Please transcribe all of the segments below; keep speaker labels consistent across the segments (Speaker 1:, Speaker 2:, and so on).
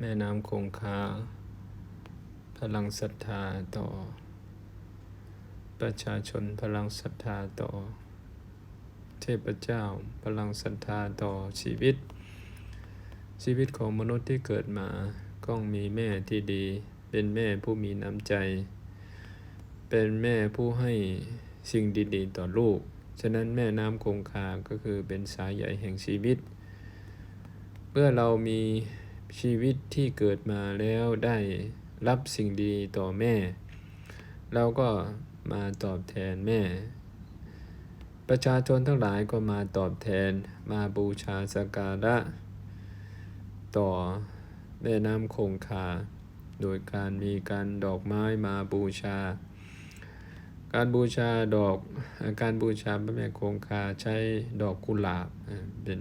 Speaker 1: แม่น้ำคงคา พลังศรัทธาต่อ ประชาชนพลังศรัทธาต่อ เทพเจ้า พลังศรัทธาต่อชีวิต ชีวิตของมนุษย์ที่เกิดมาต้องมีแม่ที่ดี เป็นแม่ผู้มีน้ำใจ เป็นแม่ผู้ให้สิ่งดีๆ ต่อลูก ฉะนั้นแม่น้ำคงคาก็คือเป็นสายใหญ่แห่งชีวิต เมื่อเรามี ชีวิตที่เกิดมาแล้วได้รับสิ่งดีต่อแม่ เราก็มาตอบแทนแม่ ประชาชนทั้งหลายก็มาตอบแทนมาบูชาสักการะ ต่อแม่น้ำคงคา โดยการมีการดอกไม้มาบูชา การบูชาดอกการบูชาพระแม่คงคาใช้ดอกกุหลาบเป็น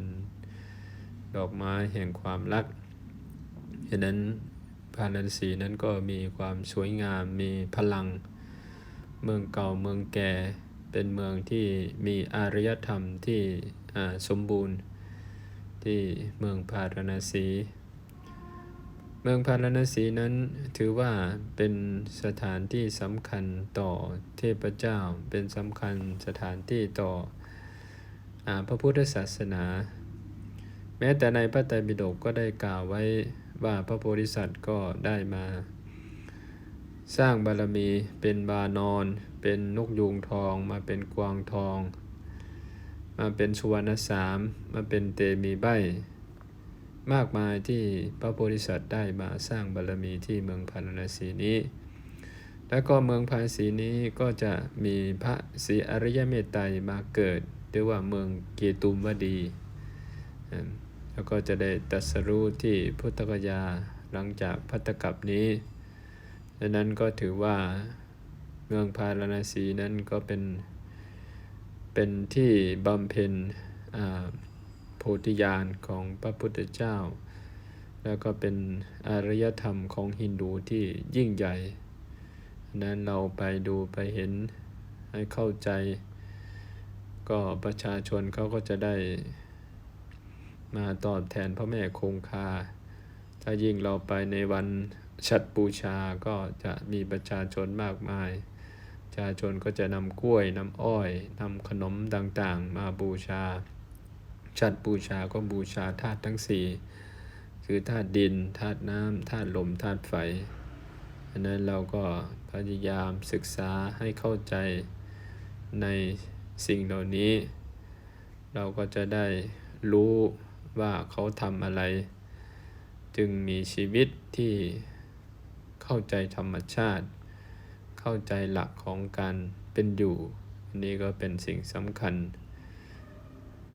Speaker 1: ดอกไม้แห่งความรัก ฉะนั้นพาราณสีนั้นก็มีความสวยงาม มีพลัง เมืองเก่าเมืองแก่ เป็นเมืองที่มีอารยธรรมที่สมบูรณ์ ที่เมืองพาราณสี เมืองพาราณสีนั้นถือว่าเป็นสถานที่สำคัญต่อเทพเจ้า เป็นสำคัญสถานที่ต่ออพระพุทธศาสนา แม้แต่ในพระไตรปิฎกก็ได้กล่าวไว้ ว่าพระโพธิสัตว์ก็ได้มา สร้างบารมีเป็นบานอนเป็นนกยูงทอง มาเป็นกวางทอง มาเป็นสุวรรณสาม มาเป็นเตมีใบมากมายที่พระโพธิสัตว์ได้มาสร้างบารมีที่เมืองพาราณสีนี้ แล้วก็เมืองพาราณสีนี้ก็จะมีพระศรีอริยเมตไตรมาเกิดเรียกว่าเมืองเกตุมวดี แล้วก็จะได้ตัสรู้ที่พุทธกยาหลังจากพัตตกับนี้ดังนั้นก็ถือว่าเมืองพาราณสีนั้นก็เป็น เป็นที่บำเพ็ญโพธิญาณของพระพุทธเจ้า แล้วก็เป็นอารยธรรมของฮินดูที่ยิ่งใหญ่นั้นเราไปดูไปเห็นให้เข้าใจ ก็ประชาชนเขาก็จะได้ มาตอบแทนพระแม่คงคา ถ้ายิ่งเราไปในวันฉัตรบูชาก็จะมีประชาชนมากมาย ประชาชนก็จะนำกล้วยนำอ้อยนำขนมต่างๆ มาบูชา ชัดบูชาก็บูชาธาตุทั้งสี่คือธาตุดินธาตุน้ำธาตุลมธาตุไฟอันนั้นเราก็พยายามศึกษาให้เข้าใจในสิ่งเหล่านี้ เราก็จะได้รู้ ว่าเขาทำอะไร จึงมีชีวิตที่เข้าใจธรรมชาติ เข้าใจหลักของการเป็นอยู่ อันนี้ก็เป็นสิ่งสำคัญ